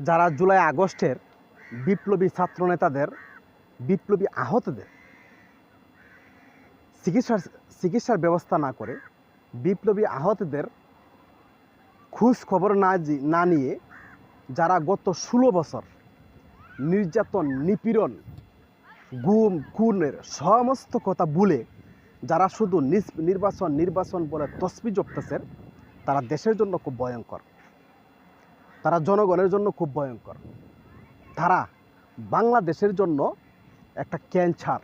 যারা জুলাই আগস্টের বিপ্লবী ছাত্রনেতাদের, বিপ্লবী আহতদের চিকিৎসার চিকিৎসার ব্যবস্থা না করে বিপ্লবী আহতদের খোঁজ খবর না না নিয়ে যারা গত ষোলো বছর নির্যাতন, নিপীড়ন, গুম, খুনের সমস্ত কথা ভুলে যারা শুধু নির্বাচন নির্বাচন বলে তসবি জপতেছেন, তারা দেশের জন্য খুব ভয়ঙ্কর। তারা জনগণের জন্য খুব ভয়ঙ্কর। তারা বাংলাদেশের জন্য একটা ক্যান্সার,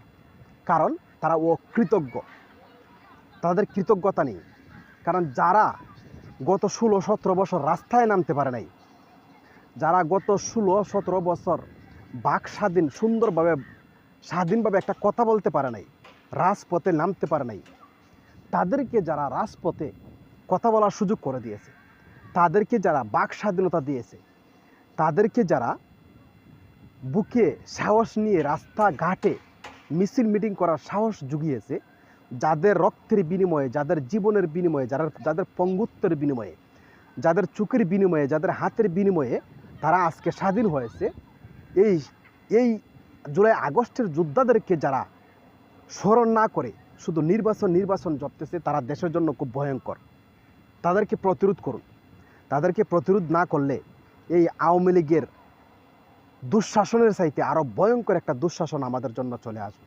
কারণ তারা ও কৃতজ্ঞ তাদের কৃতজ্ঞতা নেই, কারণ যারা গত ষোলো সতেরো বছর রাস্তায় নামতে পারে নাই, যারা গত ষোলো সতেরো বছর বাক স্বাধীন, সুন্দরভাবে, স্বাধীনভাবে একটা কথা বলতে পারে নাই, রাজপথে নামতে পারে নাই, তাদেরকে যারা রাজপথে কথা বলার সুযোগ করে দিয়েছে তাদেরকে যারা বাক স্বাধীনতা দিয়েছে, তাদেরকে যারা বুকে সাহস নিয়ে রাস্তাঘাটে মিছিল মিটিং করার সাহস জুগিয়েছে, যাদের রক্তের বিনিময়ে, যাদের জীবনের বিনিময়ে, যারা, যাদের পঙ্গুত্বের বিনিময়ে, যাদের চোখের বিনিময়ে, যাদের হাতের বিনিময়ে তারা আজকে স্বাধীন হয়েছে, এই এই জুলাই আগস্টের যোদ্ধাদেরকে যারা স্মরণ না করে শুধু নির্বাচন নির্বাচন জপতেছে, তারা দেশের জন্য খুব ভয়ঙ্কর। তাদেরকে প্রতিরোধ করুন। তাদেরকে প্রতিরোধ না করলে এই আওয়ামী লীগের দুঃশাসনের চাইতে আরও ভয়ঙ্কর একটা দুঃশাসন আমাদের জন্য চলে আসবে।